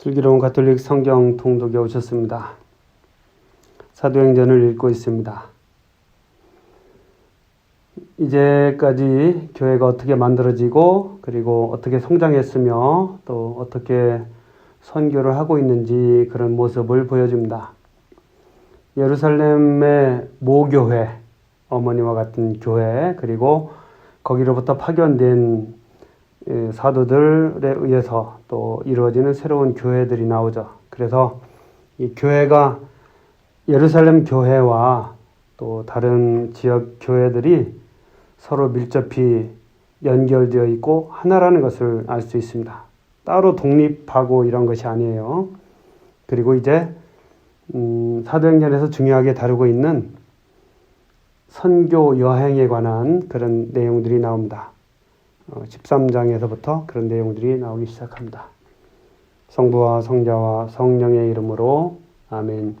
슬기로운 가톨릭 성경 통독에 오셨습니다. 사도행전을 읽고 있습니다. 이제까지 교회가 어떻게 만들어지고 그리고 어떻게 성장했으며 또 어떻게 선교를 하고 있는지 그런 모습을 보여줍니다. 예루살렘의 모교회, 어머니와 같은 교회, 그리고 거기로부터 파견된 예, 사도들에 의해서 또 이루어지는 새로운 교회들이 나오죠. 그래서 이 교회가 예루살렘 교회와 또 다른 지역 교회들이 서로 밀접히 연결되어 있고 하나라는 것을 알 수 있습니다. 따로 독립하고 이런 것이 아니에요. 그리고 이제 음, 사도행전에서 중요하게 다루고 있는 선교 여행에 관한 그런 내용들이 나옵니다. 13장에서부터 그런 내용들이 나오기 시작합니다. 성부와 성자와 성령의 이름으로 아멘.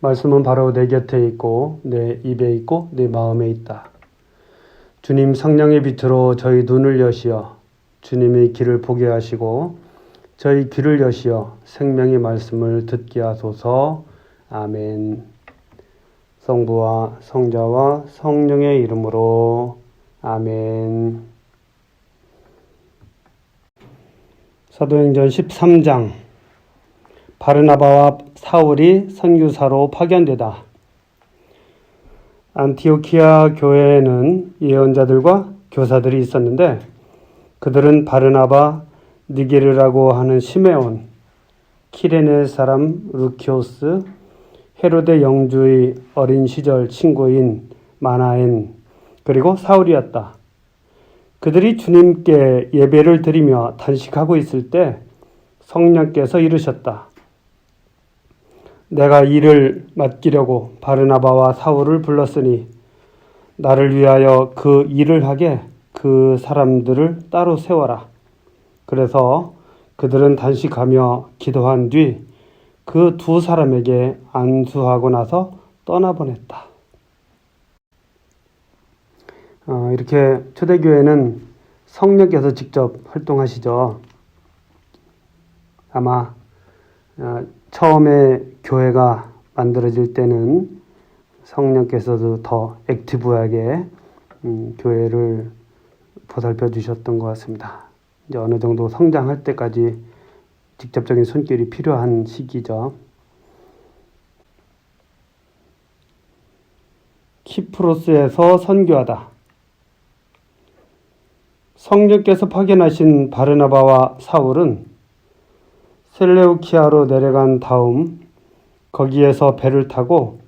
말씀은 바로 내 곁에 있고 내 입에 있고 내 마음에 있다. 주님 성령의 빛으로 저희 눈을 여시어 주님의 길을 보게 하시고 저희 귀를 여시어 생명의 말씀을 듣게 하소서. 아멘. 성부와 성자와 성령의 이름으로 아멘. 사도행전 13장 바르나바와 사울이 선교사로 파견되다. 안티오키아 교회에는 예언자들과 교사들이 있었는데 그들은 바르나바, 니게르라고 하는 시메온, 키레네 사람 루키오스, 헤로데 영주의 어린 시절 친구인 마나엔, 그리고 사울이었다. 그들이 주님께 예배를 드리며 단식하고 있을 때 성령께서 이르셨다. 내가 일을 맡기려고 바르나바와 사울을 불렀으니 나를 위하여 그 일을 하게 그 사람들을 따로 세워라. 그래서 그들은 단식하며 기도한 뒤 그 두 사람에게 안수하고 나서 떠나보냈다. 어, 이렇게 초대교회는 성령께서 직접 활동하시죠. 아마 어, 처음에 교회가 만들어질 때는 성령께서도 더 액티브하게 음, 교회를 보살펴 주셨던 것 같습니다. 이제 어느 정도 성장할 때까지 직접적인 손길이 필요한 시기죠. 키프로스에서 선교하다. 성령께서 파견하신 바르나바와 사울은 셀레우키아로 내려간 다음 거기에서 배를 타고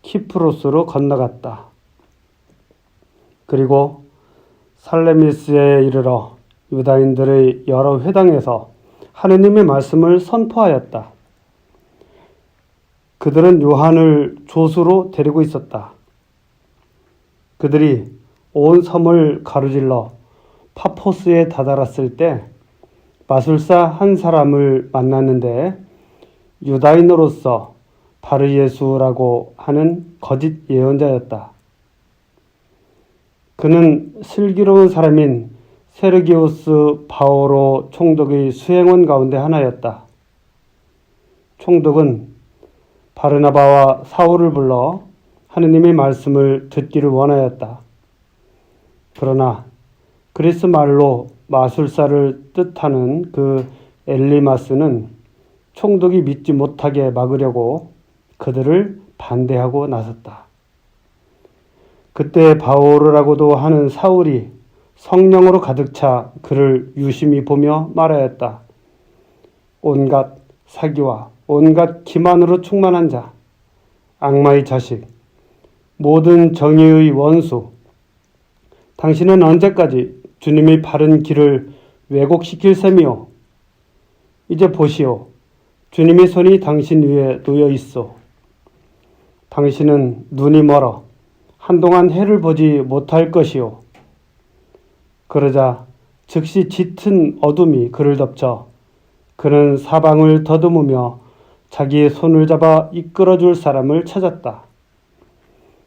키프로스로 건너갔다. 그리고 살레미스에 이르러 유다인들의 여러 회당에서 하느님의 말씀을 선포하였다. 그들은 요한을 조수로 데리고 있었다. 그들이 온 섬을 가로질러 파포스에 다다랐을 때 마술사 한 사람을 만났는데 유다인으로서 바르 예수라고 하는 거짓 예언자였다. 그는 슬기로운 사람인 세르기우스 바오로 총독의 수행원 가운데 하나였다. 총독은 바르나바와 사울을 불러 하느님의 말씀을 듣기를 원하였다. 그러나 그리스 말로 마술사를 뜻하는 그 엘리마스는 총독이 믿지 못하게 막으려고 그들을 반대하고 나섰다. 그때 바오르라고도 하는 사울이 성령으로 가득 차 그를 유심히 보며 말하였다. 온갖 사기와 온갖 기만으로 충만한 자, 악마의 자식, 모든 정의의 원수, 당신은 언제까지 주님의 바른 길을 왜곡시킬 셈이요. 이제 보시오. 주님의 손이 당신 위에 놓여 있어. 당신은 눈이 멀어 한동안 해를 보지 못할 것이오. 그러자 즉시 짙은 어둠이 그를 덮쳐 그는 사방을 더듬으며 자기의 손을 잡아 이끌어 줄 사람을 찾았다.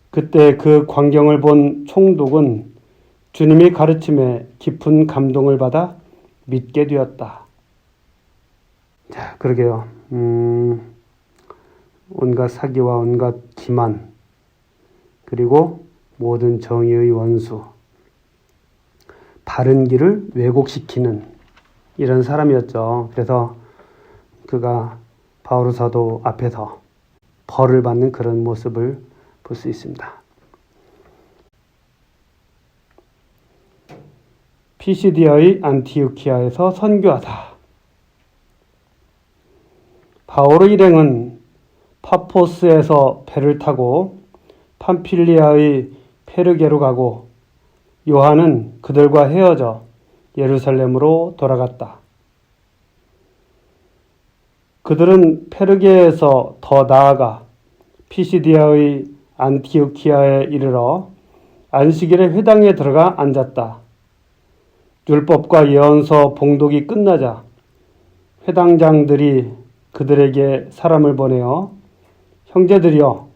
그때 그 광경을 본 총독은 주님의 가르침에 깊은 감동을 받아 믿게 되었다. 자, 그러게요. 음, 온갖 사기와 온갖 기만, 그리고 모든 정의의 원수, 바른 길을 왜곡시키는 이런 사람이었죠. 그래서 그가 바오로 사도 앞에서 벌을 받는 그런 모습을 볼 수 있습니다. 피시디아의 안티오키아에서 선교하다. 바오로 일행은 파포스에서 배를 타고 팜필리아의 페르게로 가고 요한은 그들과 헤어져 예루살렘으로 돌아갔다. 그들은 페르게에서 더 나아가 피시디아의 안티오키아에 이르러 안식일에 회당에 들어가 앉았다. 율법과 예언서 봉독이 끝나자 회당장들이 그들에게 사람을 보내어 형제들이여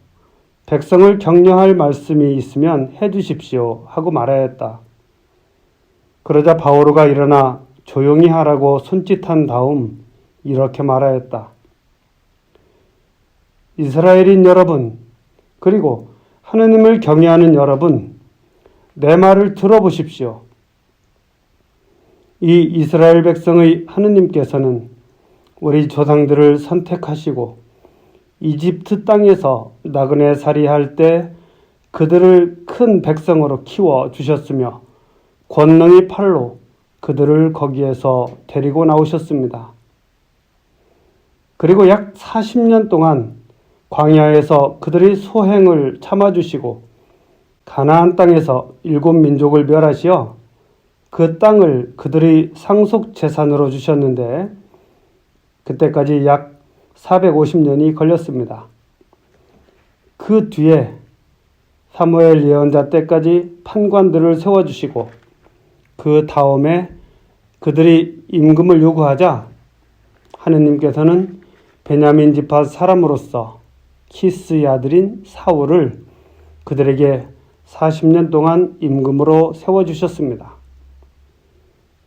백성을 격려할 말씀이 있으면 해 주십시오 하고 말하였다. 그러자 바오로가 일어나 조용히 하라고 손짓한 다음 이렇게 말하였다. 이스라엘인 여러분, 그리고 하느님을 경외하는 여러분, 내 말을 들어보십시오. 이 이스라엘 백성의 하느님께서는 우리 조상들을 선택하시고 이집트 땅에서 나그네 살이할 때 그들을 큰 백성으로 키워 주셨으며 권능의 팔로 그들을 거기에서 데리고 나오셨습니다. 그리고 약 40년 동안 광야에서 그들의 소행을 참아주시고 가나안 땅에서 일곱 민족을 멸하시어 그 땅을 그들의 상속 재산으로 주셨는데 그때까지 약 450년이 걸렸습니다. 그 뒤에 사무엘 예언자 때까지 판관들을 세워주시고 그 다음에 그들이 임금을 요구하자 하느님께서는 베냐민 지파 사람으로서 키스의 아들인 사울을 그들에게 40년 동안 임금으로 세워주셨습니다.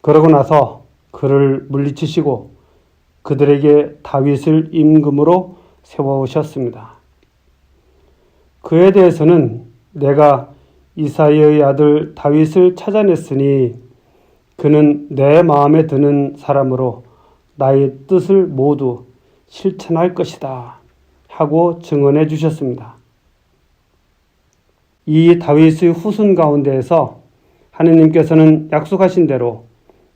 그러고 나서 그를 물리치시고 그들에게 다윗을 임금으로 세워오셨습니다. 그에 대해서는 내가 이사이의 아들 다윗을 찾아냈으니 그는 내 마음에 드는 사람으로 나의 뜻을 모두 실천할 것이다 하고 증언해 주셨습니다. 이 다윗의 후손 가운데에서 하느님께서는 약속하신 대로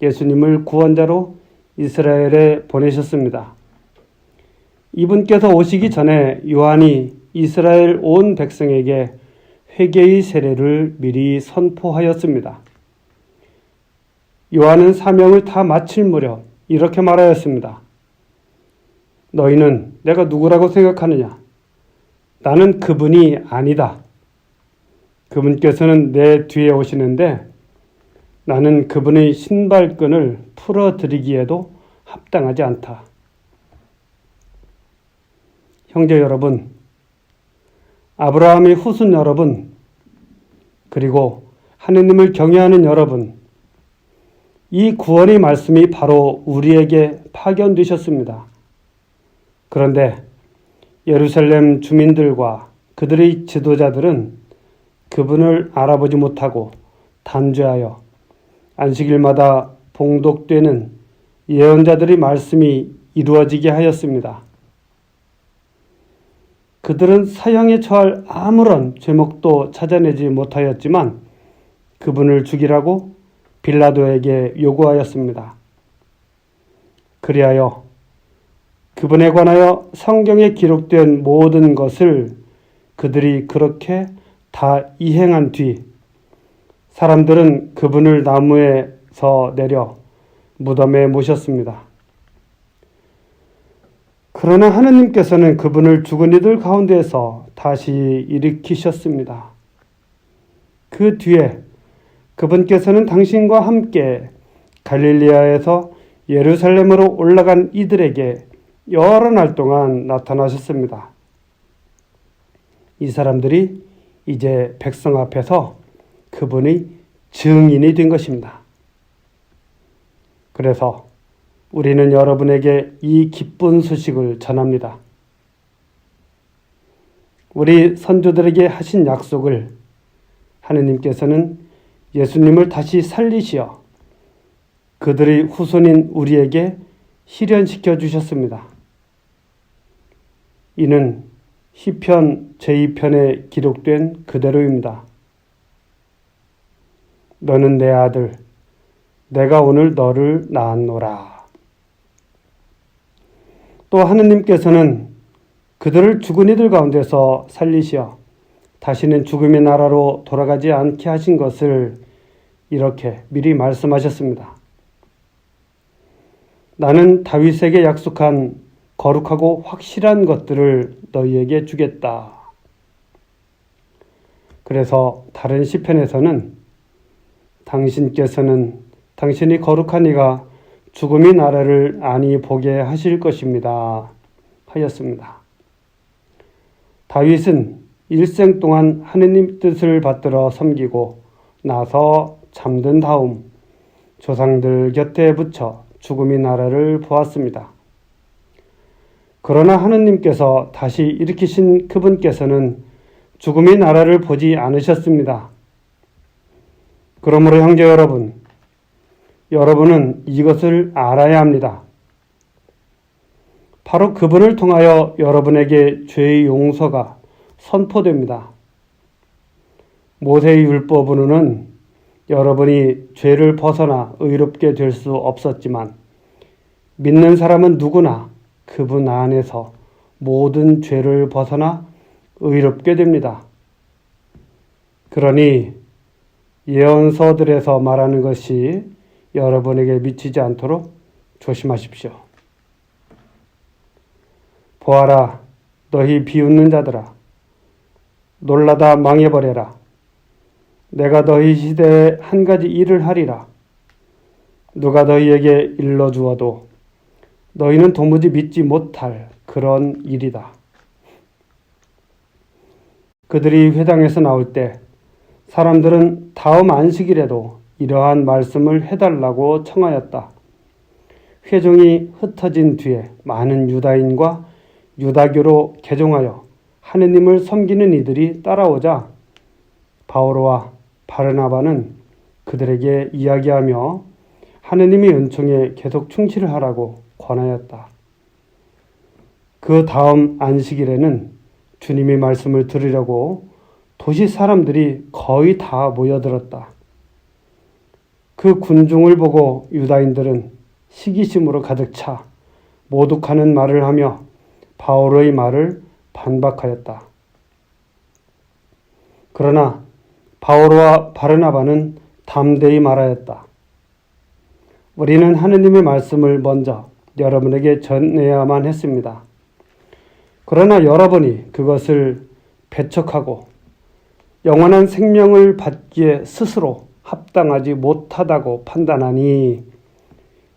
예수님을 구원자로 이스라엘에 보내셨습니다. 이분께서 오시기 전에 요한이 이스라엘 온 백성에게 회개의 세례를 미리 선포하였습니다. 요한은 사명을 다 마칠 무렵 이렇게 말하였습니다. 너희는 내가 누구라고 생각하느냐? 나는 그분이 아니다. 그분께서는 내 뒤에 오시는데 나는 그분의 신발끈을 풀어드리기에도 합당하지 않다. 형제 여러분, 아브라함의 후손 여러분, 그리고 하느님을 경외하는 여러분, 이 구원의 말씀이 바로 우리에게 파견되셨습니다. 그런데 예루살렘 주민들과 그들의 지도자들은 그분을 알아보지 못하고 단죄하여 안식일마다 봉독되는 예언자들의 말씀이 이루어지게 하였습니다. 그들은 사형에 처할 아무런 제목도 찾아내지 못하였지만 그분을 죽이라고 빌라도에게 요구하였습니다. 그리하여 그분에 관하여 성경에 기록된 모든 것을 그들이 그렇게 다 이행한 뒤 사람들은 그분을 나무에서 내려 무덤에 모셨습니다. 그러나 하느님께서는 그분을 죽은 이들 가운데에서 다시 일으키셨습니다. 그 뒤에 그분께서는 당신과 함께 갈릴리아에서 예루살렘으로 올라간 이들에게 여러 날 동안 나타나셨습니다. 이 사람들이 이제 백성 앞에서 그분의 증인이 된 것입니다. 그래서 우리는 여러분에게 이 기쁜 소식을 전합니다. 우리 선조들에게 하신 약속을 하느님께서는 예수님을 다시 살리시어 그들의 후손인 우리에게 실현시켜 주셨습니다. 이는 시편 제2편에 기록된 그대로입니다. 너는 내 아들, 내가 오늘 너를 낳았노라. 또 하느님께서는 그들을 죽은 이들 가운데서 살리시어 다시는 죽음의 나라로 돌아가지 않게 하신 것을 이렇게 미리 말씀하셨습니다. 나는 다윗에게 약속한 거룩하고 확실한 것들을 너희에게 주겠다. 그래서 다른 시편에서는 당신께서는 당신이 거룩한 이가 죽음의 나라를 안이 보게 하실 것입니다. 하였습니다. 다윗은 일생 동안 하느님 뜻을 받들어 섬기고 나서 잠든 다음 조상들 곁에 붙여 죽음의 나라를 보았습니다. 그러나 하느님께서 다시 일으키신 그분께서는 죽음의 나라를 보지 않으셨습니다. 그러므로 형제 여러분, 여러분은 이것을 알아야 합니다. 바로 그분을 통하여 여러분에게 죄의 용서가 선포됩니다. 모세의 율법으로는 여러분이 죄를 벗어나 의롭게 될 수 없었지만 믿는 사람은 누구나 그분 안에서 모든 죄를 벗어나 의롭게 됩니다. 그러니 예언서들에서 말하는 것이 여러분에게 미치지 않도록 조심하십시오. 보아라, 너희 비웃는 자들아. 놀라다 망해버려라. 내가 너희 시대에 한 가지 일을 하리라. 누가 너희에게 일러주어도 너희는 도무지 믿지 못할 그런 일이다. 그들이 회당에서 나올 때 사람들은 다음 안식일에도 이러한 말씀을 해달라고 청하였다. 회종이 흩어진 뒤에 많은 유다인과 유다교로 개종하여 하느님을 섬기는 이들이 따라오자 바오로와 바르나바는 그들에게 이야기하며 하느님의 은총에 계속 충실하라고 권하였다. 그 다음 안식일에는 주님의 말씀을 들으려고 도시 사람들이 거의 다 모여들었다. 그 군중을 보고 유다인들은 시기심으로 가득 차 모독하는 말을 하며 바오로의 말을 반박하였다. 그러나 바오로와 바르나바는 담대히 말하였다. 우리는 하느님의 말씀을 먼저 여러분에게 전해야만 했습니다. 그러나 여러분이 그것을 배척하고 영원한 생명을 받기에 스스로 합당하지 못하다고 판단하니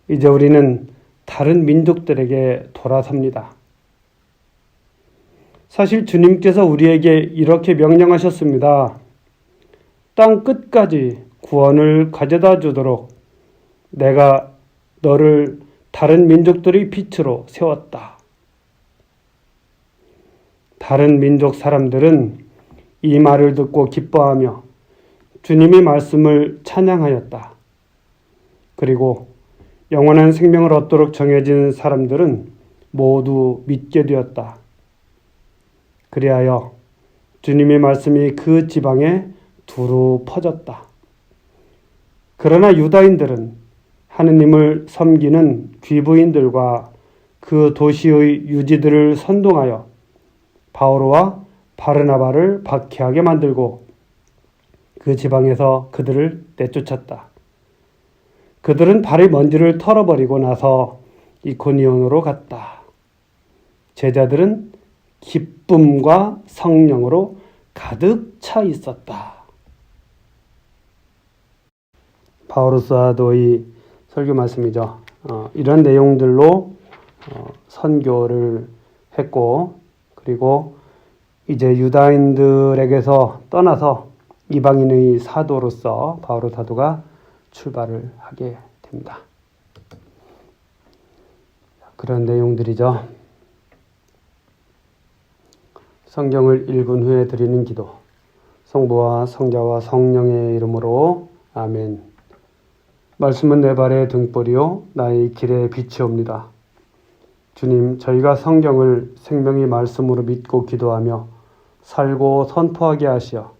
이제 우리는 다른 민족들에게 돌아섭니다. 사실 주님께서 우리에게 이렇게 명령하셨습니다. 땅 끝까지 구원을 가져다 주도록 내가 너를 다른 민족들의 빛으로 세웠다. 다른 민족 사람들은 이 말을 듣고 기뻐하며 주님의 말씀을 찬양하였다. 그리고 영원한 생명을 얻도록 정해진 사람들은 모두 믿게 되었다. 그리하여 주님의 말씀이 그 지방에 두루 퍼졌다. 그러나 유다인들은 하느님을 섬기는 귀부인들과 그 도시의 유지들을 선동하여 바오로와 바르나바를 박해하게 만들고 그 지방에서 그들을 내쫓았다. 그들은 발의 먼지를 털어버리고 나서 이코니온으로 갔다. 제자들은 기쁨과 성령으로 가득 차 있었다. 바오로 사도의 설교 말씀이죠. 어, 이런 내용들로 어, 선교를 했고 그리고 이제 유다인들에게서 떠나서 이방인의 사도로서 바오로 사도가 출발을 하게 됩니다. 그런 내용들이죠. 성경을 읽은 후에 드리는 기도. 성부와 성자와 성령의 이름으로 아멘. 말씀은 내 발의 등불이요 나의 길의 빛이옵니다. 주님, 저희가 성경을 생명의 말씀으로 믿고 기도하며 살고 선포하게 하시어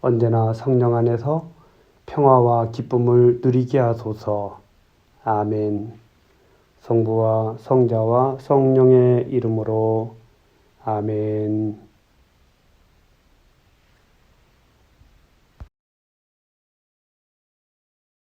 언제나 성령 안에서 평화와 기쁨을 누리게 하소서. 아멘. 성부와 성자와 성령의 이름으로 아멘.